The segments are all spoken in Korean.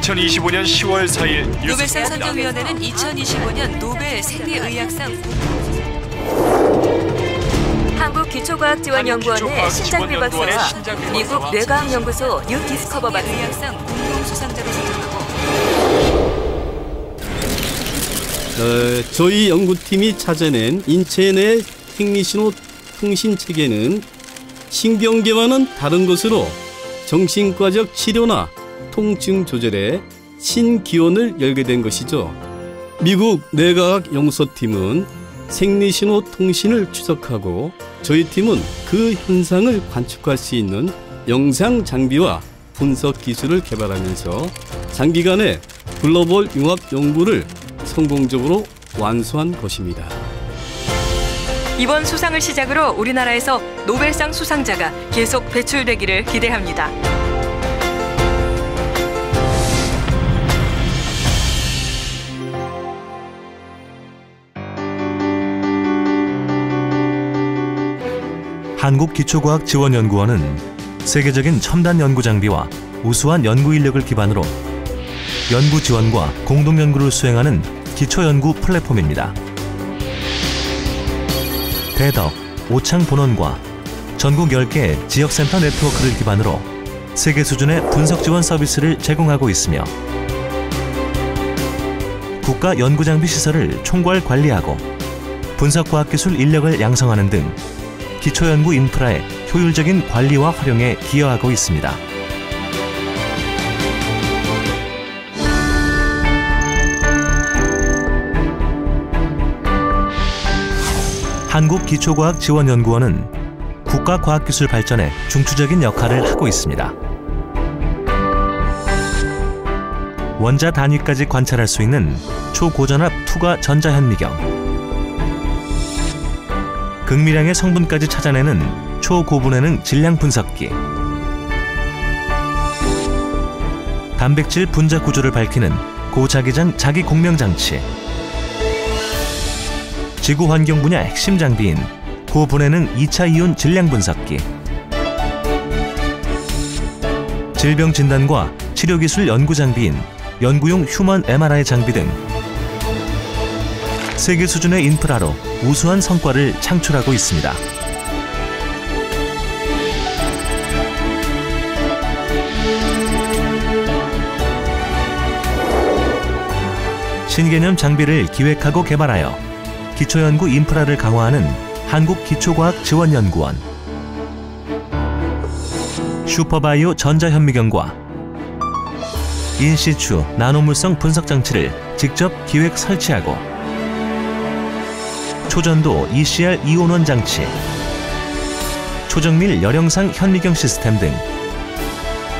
2025년 10월 4일 노벨상 선정위원회는 2025년 노벨 생리의학상 한국기초과학지원연구원의 신장비 박사와 미국 뇌과학연구소 뉴 디스커버 박사 의학상 공동 수상자로 선정하고 어, 저희 연구팀이 찾아낸 인체 내 생리신호 통신 체계는 신경계와는 다른 것으로 정신과적 치료나 통증 조절에 신기원을 열게 된 것이죠. 미국 뇌과학 연구소팀은 생리신호 통신을 추적하고 저희 팀은 그 현상을 관측할 수 있는 영상 장비와 분석 기술을 개발하면서 장기간의 글로벌 융합 연구를 성공적으로 완수한 것입니다. 이번 수상을 시작으로 우리나라에서 노벨상 수상자가 계속 배출되기를 기대합니다. 한국기초과학지원연구원은 세계적인 첨단 연구 장비와 우수한 연구 인력을 기반으로 연구 지원과 공동 연구를 수행하는 기초 연구 플랫폼입니다. 대덕, 오창 본원과 전국 10개 지역센터 네트워크를 기반으로 세계 수준의 분석 지원 서비스를 제공하고 있으며 국가 연구장비 시설을 총괄 관리하고 분석과학기술 인력을 양성하는 등 기초연구 인프라의 효율적인 관리와 활용에 기여하고 있습니다. 한국기초과학지원연구원은 국가과학기술 발전에 중추적인 역할을 하고 있습니다. 원자 단위까지 관찰할 수 있는 초고전압 투과 전자현미경 극미량의 성분까지 찾아내는 초고분해능 질량 분석기. 단백질 분자 구조를 밝히는 고자기장 자기 공명 장치. 지구 환경 분야 핵심 장비인 고분해능 2차 이온 질량 분석기. 질병 진단과 치료 기술 연구 장비인 연구용 휴먼 MRI 장비 등 세계 수준의 인프라로 우수한 성과를 창출하고 있습니다. 신개념 장비를 기획하고 개발하여 기초연구 인프라를 강화하는 한국기초과학지원연구원 슈퍼바이오 전자현미경과 인시추 나노물성 분석장치를 직접 기획 설치하고 초전도 ECR 이온원 장치, 초정밀 열영상 현미경 시스템 등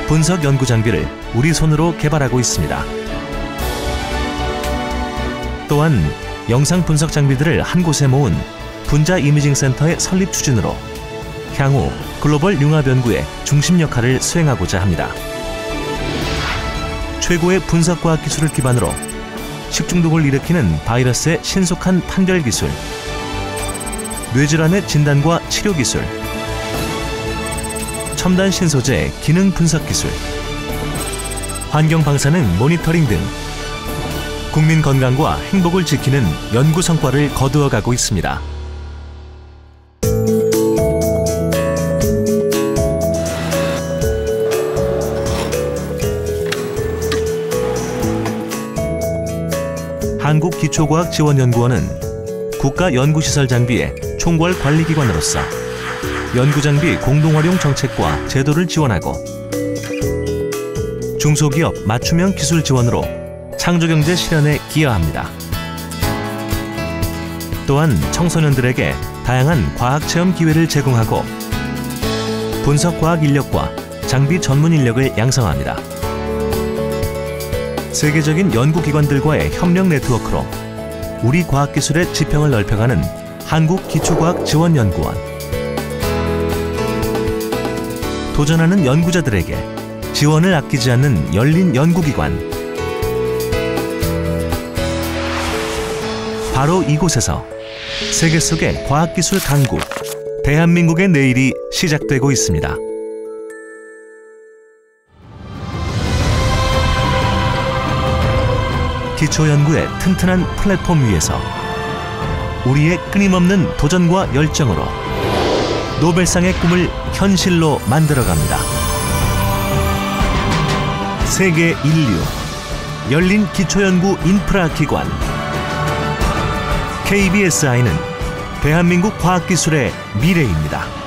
분석 연구 장비를 우리 손으로 개발하고 있습니다. 또한 영상 분석 장비들을 한 곳에 모은 분자 이미징 센터의 설립 추진으로 향후 글로벌 융합 연구의 중심 역할을 수행하고자 합니다. 최고의 분석과학 기술을 기반으로 식중독을 일으키는 바이러스의 신속한 판별 기술, 뇌질환의 진단과 치료 기술, 첨단 신소재 기능 분석 기술, 환경 방사능 모니터링 등. 국민 건강과 행복을 지키는 연구 성과를 거두어 가고 있습니다. 한국기초과학지원연구원은 국가연구시설 장비의 총괄 관리기관으로서 연구장비 공동활용 정책과 제도를 지원하고 중소기업 맞춤형 기술 지원으로 창조경제 실현에 기여합니다. 또한 청소년들에게 다양한 과학체험 기회를 제공하고 분석과학 인력과 장비 전문 인력을 양성합니다. 세계적인 연구기관들과의 협력 네트워크로 우리 과학기술의 지평을 넓혀가는 한국기초과학지원연구원 도전하는 연구자들에게 지원을 아끼지 않는 열린 연구기관 바로 이곳에서 세계 속의 과학기술 강국 대한민국의 내일이 시작되고 있습니다. 기초연구의 튼튼한 플랫폼 위에서 우리의 끊임없는 도전과 열정으로 노벨상의 꿈을 현실로 만들어갑니다. 세계 인류 열린 기초연구 인프라 기관 KBSI는 대한민국 과학기술의 미래입니다.